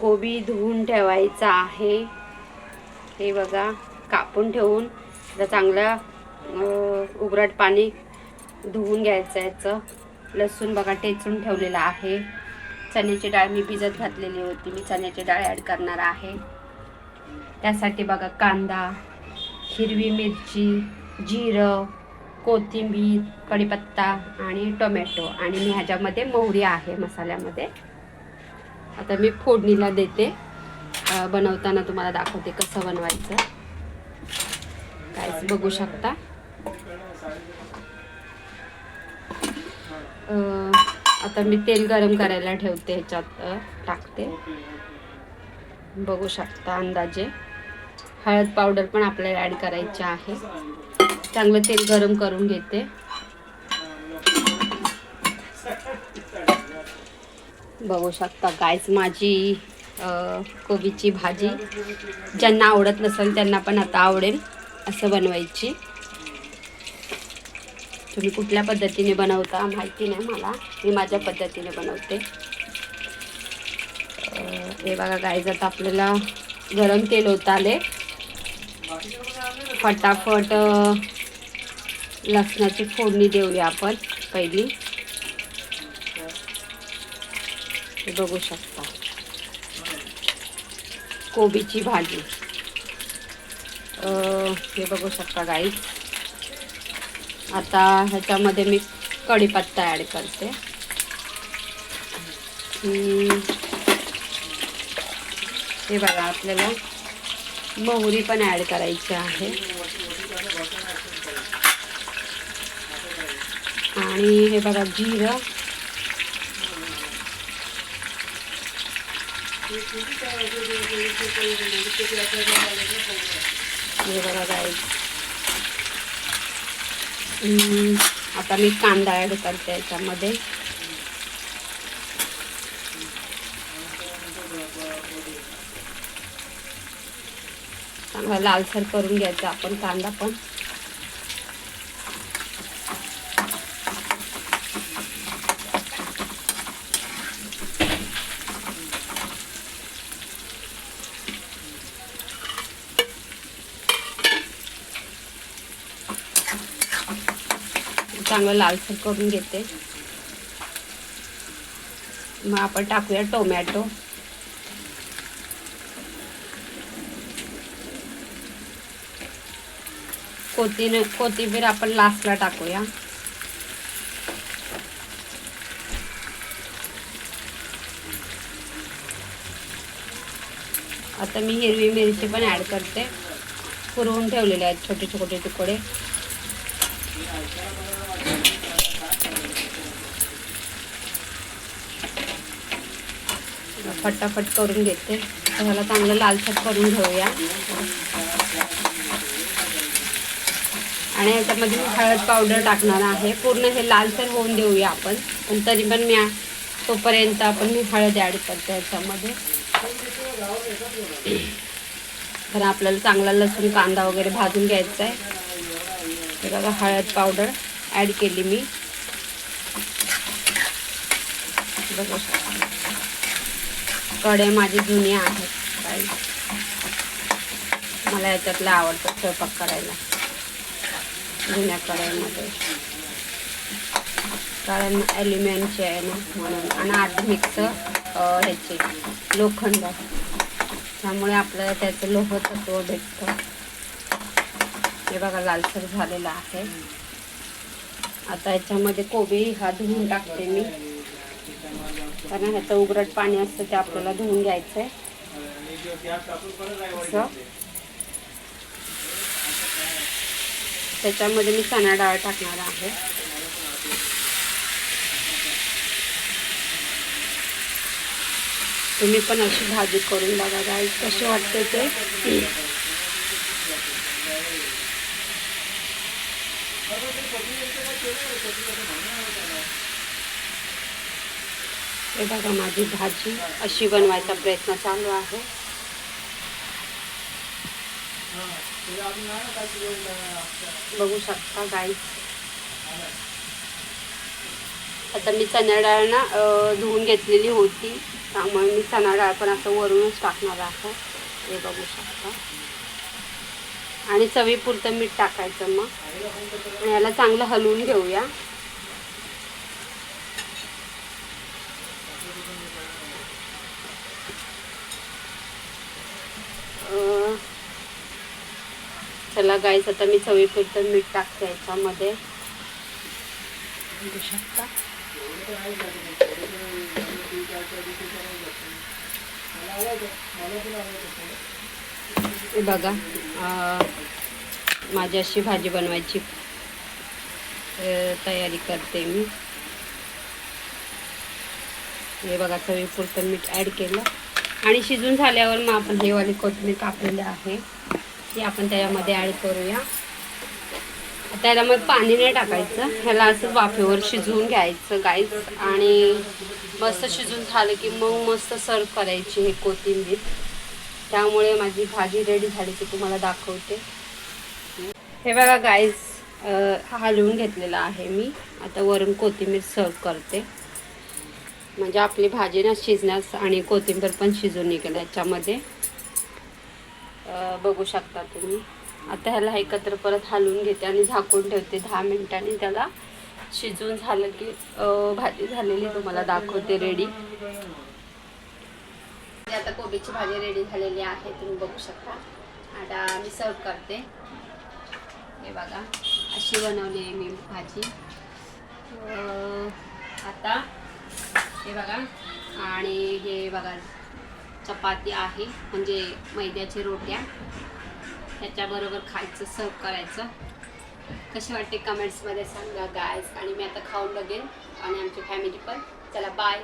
कोबी धुवून ठेवायचा आहे. हे बघा कापून ठेवून. आता चांगलं उबराट पाणी धुवून घ्यायचं याचं. लसूण बघा टेचून ठेवलेलं आहे. चण्याची डाळ मी भिजत घातलेली होती. मी चण्याची डाळ ॲड करणार आहे. त्यासाठी बघा कांदा हिरवी मिरची जिरं कोथिंबीर कढीपत्ता आणि टोमॅटो. आणि मी ह्याच्यामध्ये मोहरी आहे मसाल्यामध्ये. आता मी फोडणीला देते. बनवताना तुम्हाला दाखवते कसं बनवायचं. कायच बघू शकता. आता मी तेल गरम करायला ठेवते ह्याच्यात टाकते. बघू शकता अंदाजे. हळद पावडर पण आपल्याला ॲड करायची आहे. चांगलं तेल गरम करून घेते. बघू शकता गायच माझी कोबीची भाजी. ज्यांना आवडत नसेल त्यांना पण आता आवडेल असं बनवायची. तुम्ही कुठल्या पद्धतीने बनवता माहिती नाही मला. मी माझ्या पद्धतीने बनवते. हे बघा गायज आता आपल्याला गरम तेल होत आले फटाफट लसणाची फोडणी देऊया आपण पहिली. हे बघू शकता. कोबीची भाजी. हे बघू शकता गाई आता ह्याच्यामध्ये मी कढीपत्ता ॲड करते. हे बघा आपल्याला मोहरी पण ॲड करायची आहे. आणि हे बघा जिरं. बघा आता मी कांदा ॲड करते याच्यामध्ये. चांगला लालसर करून घ्यायचा आपण कांदा पण. चांगलं लालसर करून घेते. मग आपण टाकूया टोमॅटो. कोथिंबीर कोथिंबीर आपण लास्टला टाकूया. आता मी हिरवी मिरची पण ॲड करते. पुरवून ठेवलेले आहेत छोटे छोटे तुकडे. फटाफट करून घेते. तर ह्याला चांगलं लालसर करून घेऊया. आणि ह्याच्यामध्ये मी हळद पावडर टाकणार आहे. पूर्ण हे लालसर होऊन देऊया आपण पण तरी पण मी तोपर्यंत आपण मी हळद ॲड करते ह्याच्यामध्ये तर आपल्याला चांगला लसूण कांदा वगैरे भाजून घ्यायचा आहे. बघा हळद पावडर. ॲड केली मी. बघू शकता. कडे माझी जुनी आहेत काही मला याच्यातलं आवडतं स्वयंपाक करायला. जुन्या कढईमध्ये. कारण ॲल्युमिनियमचे आहे ना म्हणून. आणि आठ मिक्स ह्याचे लोखंड. त्यामुळे आपल्याला त्याचं लोहतत्व भेटतं. हे बघा लालसर झालेलं आहे. आता याच्यामध्ये कोबी हा धुवून टाकते मी. कारण ह्याचं उघडट पाणी असतं ते आपल्याला धुवून घ्यायचं आहे असं. त्याच्यामध्ये मी चणा डाळ टाकणार आहे. तुम्ही पण अशी भाजी करून बघा गाईस कशी वाटते ते? हे बघा माझी भाजी अशी बनवायचा प्रयत्न चालू आहे. बघू शकता गाई आता मी चणाडाळ ना धुवून घेतलेली होती. त्यामुळे मी चणा डाळ पण असं वरूनच टाकणार आहे. हे बघू शकता. आणि चवीपुरतं मीठ टाकायचं मग. आणि याला चांगलं हलवून घेऊया. चला गाईस आता मी चवीपुरतं मीठ टाकते याच्यामध्ये. शकता. हे बघा. माझी अशी भाजी बनवायची. तयारी करते मी. हे बघा चवीपुरतं मीठ ॲड केलं. आणि शिजून झाल्यावर मग आपण हे वाली कोथिंबीर कापलेली आहे. ती आपण त्याच्यामध्ये ॲड करूया. त्याला मग पाणी नाही टाकायचं. ह्याला असं वाफेवर शिजवून घ्यायचं गाईच आणि मस्त शिजून झालं की मग मस्त सर्व करायची हे कोथिंबीर. त्यामुळे माझी भाजी रेडी झाली ती तुम्हाला दाखवते. हे बघा गाईस हलवून घेतलेला आहे मी. आता वरून कोथिंबीर सर्व करते. म्हणजे आपली भाजी ना शिजण्यास आणि कोथिंबीर पण शिजून निघेल याच्यामध्ये. बघू शकता तुम्ही. आता ह्याला एकत्र परत हलवून घेते आणि झाकून ठेवते दहा मिनिटांनी. त्याला शिजून झालं की भाजी झालेली तुम्हाला दाखवते रेडी आता कोबीची भाजी रेडी झालेली आहे तुम्ही बघू शकता. आता मी सर्व करते. हे बघा अशी बनवली आहे मी भाजी. आता हे बघा आणि हे बघा चपाती आहे म्हणजे मैद्याची रोट्या. त्याच्याबरोबर खायचं सर्व करायचं. कशी वाटते कमेंट्समध्ये सांगा गायस आणि मी आता खाऊन बघेन आणि आमची फॅमिली पण. चला बाय